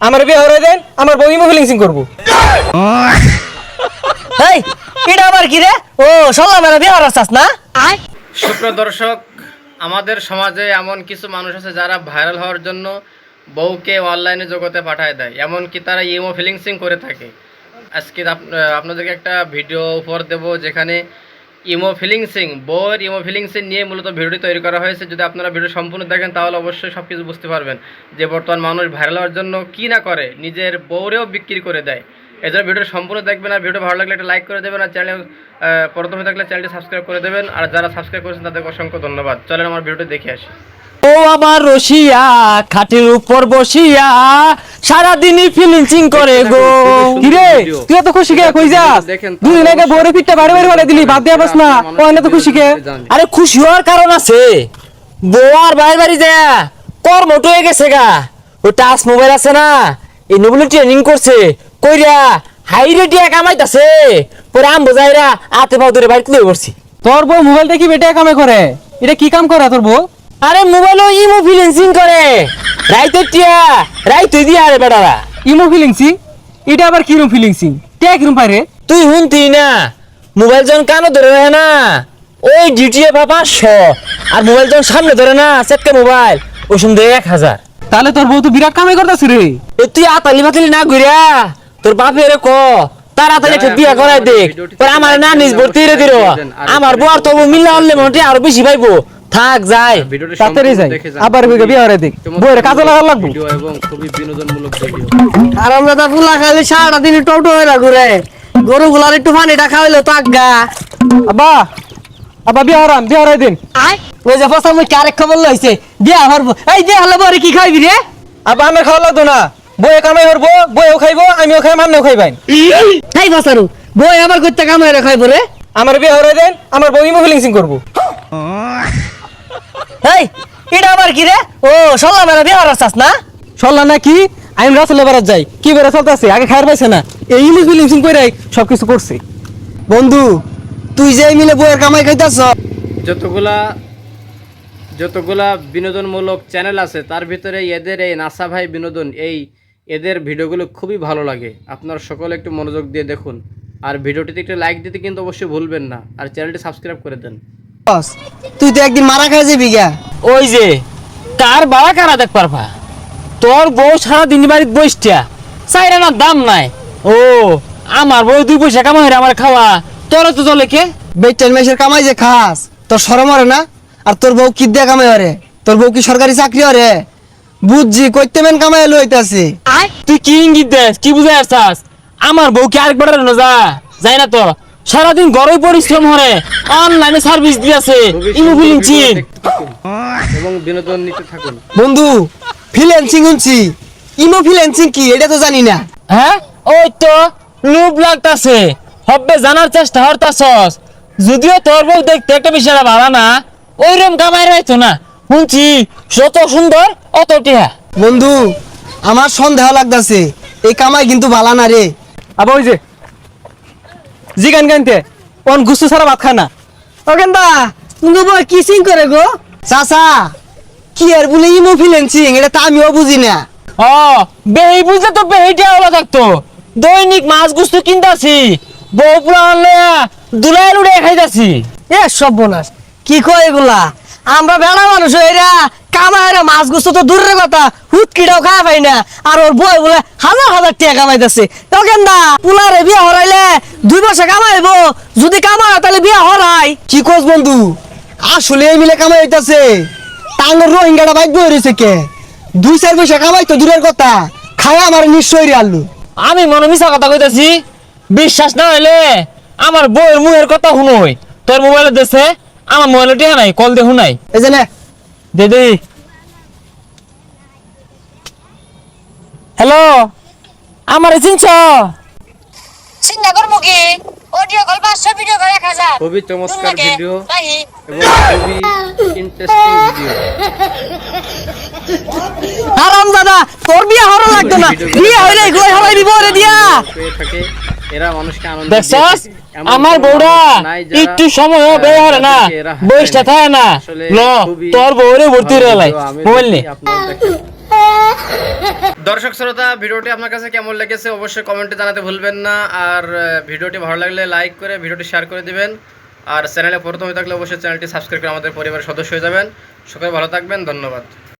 আমার বিয়ে হরে দেন আমার বউ ইমো ফিলিংসিং করব। এই এটা আবার কি রে? ও সল্লা মেলা বিয়ে হওয়ার চাস না? সুপ্রিয় দর্শক আমাদের সমাজে এমন কিছু মানুষ আছে যারা ভাইরাল হওয়ার জন্য বউকে অনলাইনে জগতে পাঠায় দেয়। এমনকি তারা ইমো ফিলিংসিং করে থাকে। আজকে আপ- আপনাদেরকে একটা ভিডিও উপহার দেব যেখানে ইমো ফিলিংসিং, বোর ইমো ফিলিংসিং নিয়ে মূলত ভিডিওটি তৈরি করা হয়েছে। যদি আপনারা ভিডিও সম্পূর্ণ দেখেন, তাহলে অবশ্যই সব কিছু বুঝতে পারবেন যে বর্তমান মানুষ ভাইরাল হওয়ার জন্য কি না করে, নিজের বউরেও বিক্রি করে দেয়। এজন্য ভিডিও সম্পূর্ণ দেখবেন আর ভিডিও ভালো লাগলে একটা লাইক করে দেবেন আর চ্যানেল প্রথমে থাকলে চ্যানেলটি সাবস্ক্রাইব করে দেবেন। আর যারা সাবস্ক্রাইব করেছেন, তাদেরকে অসংখ্য ধন্যবাদ। চলেন আমার ভিডিওটি দেখে আসি। ও আমার রসিয়া খাটের উপর বসিয়া সারাদিনই ফিলিংসিং করে গো। কিরে তুই এত খুশি কে? কই যাস? দেখেন তো দুদিন আগে বউরে পিঠটা বাড়ি বাড়ি বাড়ি দিলি বাদ দিয়া বাস না। ও এনে তো খুশি কে? আরে খুশি হওয়ার কারণ আছে। বউ আর বাড়ি বাড়ি যায় কর্মট হয়ে গেছে গা। ও টাচ মোবাইল আছে না এই নবুল ট্রেনিং করছে। কইরা হাই রেটিয়া কামাইতাছে। পরে আম বোঝাইরা আতে পাও ধরে বাড়িতে লয়ে পড়ছি। তোর বউ মোবাইলটা কি বেটে কামে করে? এটা কি কাম করে তোর বউ? আরে মোবাইলও ইমো ফিলিংসিং করে। রাইতে টিয়া রাইতে দিয়া আরে বেটারা। ইমো ফিলিংসিং? এটা আবার কিরম ফিলিংসিং? কে কিরম পারে তুই শুনতি না মোবাইল যখন কানো ধরে রাখে না ওই ডিটিএ বা পাঁচশো আর মোবাইল যখন সামনে ধরে না সেটকে মোবাইল ওই সঙ্গে এক হাজার। তাহলে তোর বউ তো বিরাট কামাই করতেছে রে। এ তুই আতালি মাতালি না ঘুরিয়া তোর বাপে বাপের ক তাড়াতাড়ি একটা বিয়া করাই দে পরে আমার না নিজ ভর্তি রে দিল আমার বর তবু মিল্লা হলে মনে আরও বেশি পাইবো। থাক যাই। ভিডিওটি তাড়াতাড়ি যাই। আবার বিয়ে বিয়ে হরে দেখ বউয়ের কাজে লাগার লাগবো। ভিডিও এবং খুবই বিনোদনমূলক ভিডিও। আর আমরা তো ফুলা খাইলে সারাটা দিন টোটো হয়ে ঘুরে গরু গুলার একটু পানিটা খাওয়াইলো তো আজ্ঞা। আব্বা আব্বা বিয়ে হরাম বিয়ে হরাই দিন। ওই যে ফসল মুখ আরেক খবর লইছে বিয়া হরবো এই বিয়া হলে পরে কি খাইবি রে? আব্বা আমার খাওয়া লাগতো না। বউয়ে কামাই করব বউয়েও খাইবো আমিও খাইম আপনিও খাইবেন এই ফসারু বই আবার করতে কামাই রে খাইবো রে। আমার বিয়ে হরাই দেন আমার বউ ইমো ফিলিংসিং করব। এই এটা আবার কি রে? ও সল্লা মেলা বিয়ে না? কি? আমি রাসেলে বেড়াত যাই। কি বেড়া চলতেছে? আগে খায়ার পাইছে না। এই করে সবকিছু করছে। বন্ধু তুই যে মিলে বইয়ের কামাই খাইতাছ। যতগুলা যতগুলা বিনোদনমূলক চ্যানেল আছে তার ভিতরে এদের এই নাসা ভাই বিনোদন এই এদের ভিডিওগুলো খুবই ভালো লাগে। আপনারা সকলে একটু মনোযোগ দিয়ে দেখুন। আর ভিডিওটিতে একটু লাইক দিতে কিন্তু অবশ্যই ভুলবেন না। আর চ্যানেলটি সাবস্ক্রাইব করে দেন। তুই তো একদিন মারা খাই যাবি গা। ওই যে কার বাবা কারা দেখ পারবা? তোর বউ সারা দিন বাড়িতে বসটা চাইরা না দাম নাই। ও আমার বউ দুই পয়সা কামাই আমার খাওয়া। তোর তো চলে কে? বেটেন মেসের কামাই যে খাস তোর সরম হরে না? আর তোর বউ কি দিয়ে কামাই হরে? তোর বউ কি সরকারি চাকরি হরে? বুঝছি কইতে মেন কামাই লইতাছে তুই কি ইঙ্গিত দেস কি বুঝাই আসছাস আমার বউ কি আরেকবার না যা? যাই না তো সারাদিন গরমে পরিশ্রম হরে। অনলাইনে সার্ভিস দিয়েছে খুবই ইমো সুন্দর ফিলিং ভিডিও চিন এবং বিনোদন নিতে থাকুন। বন্ধু ফ্রিল্যান্সিং শুনছি। ইমো ফ্রিল্যান্সিং কি? এটা তো জানি না। হ্যাঁ? ওই তো লুপ লাগতাছে। হব্বে জানার চেষ্টা হরতাছস। যদিও তোর বউ দেখতে একটা বিষয়টা ভালো না ওইরকম কামাই রাইতো না। শুনছি যত সুন্দর অত টিহা বন্ধু আমার সন্দেহ লাগতাছে। এই কামাই কিন্তু ভালো না রে। আবার ওই যে জি গান গানতে অন গুসু ছাড়া ভাত খানা ও কেন্দা তুমি বই কিসিং করে গো? চাচা। কি আর বলে ইমো ফ্রিল্যান্সিং এটা তো আমিও বুঝি না। ও বেহি বুঝলে তো বেহিটা হলো থাকতো দৈনিক মাছ গুস্তু কিনতাছি বউ পুরা আনলে দুলাই লুড়ে খাইতাছি। এ সর্বনাশ কি কয় এগুলা? আমরা বেড়া মানুষ এরা কামাইরা মাছ গুছো তো দূরের কথা। হুট কিটাও খাওয়া পাই না। আর ওর বই বলে হাজার হাজার টাকা কামাইতেছে। তো কেন্দা পুলারে বিয়া হরাইলে দুই কামাইবো। যদি কামায় তাহলে বিয়া হরাই। কি কোস বন্ধু? আসলে এই মিলে কামাই হইতাছে। টাঙ্গর রোহিঙ্গাটা বাইক বই রয়েছে কে? দুই চার পয়সা কামাই তো দূরের কথা। খাওয়া আমার নিশ্চয় আল্লু আমি মনে মিশা কথা কইতাছি। বিশ্বাস না হইলে আমার বউয়ের মুহের কথা শুনোই তোর মোবাইলে দেশে আমার মোবাইলে টিহা নাই কল দে শুনাই। এই যে দে দে। হ্যালো আমার চিনছ? চিন্তা করব কি অডিও কল পাঁচশো ভিডিও করে এক হাজার। খুবই চমৎকার দুর্নাকে, ভিডিও এবং খুবই ইন্টারেস্টিং ভিডিও হারাম দাদা তোর বিয়া হরা লাগতো না। বিয়া হইলে গই হরাইবি বরে দিয়া। পেয়ে থাকে এরা মানুষকে আনন্দ দেখছস? দিয়ে থাকে। এমন আমার বউরা যারা, একটু সময় বের হয় না বইসটা থাকে না। ল তোর বউরে ভর্তি হয়ে লাই। দর্শক শ্রোতা, ভিডিওটি আপনার কাছে কেমন লেগেছে অবশ্যই কমেন্টে জানাতে ভুলবেন না। আর ভিডিওটি ভালো লাগলে লাইক করে, ভিডিওটি শেয়ার করে দিবেন। আর চ্যানেলে প্রথম হয়ে থাকলে অবশ্যই চ্যানেলটি সাবস্ক্রাইব করে আমাদের পরিবারের সদস্য হয়ে যাবেন। সকলে ভালো থাকবেন, ধন্যবাদ।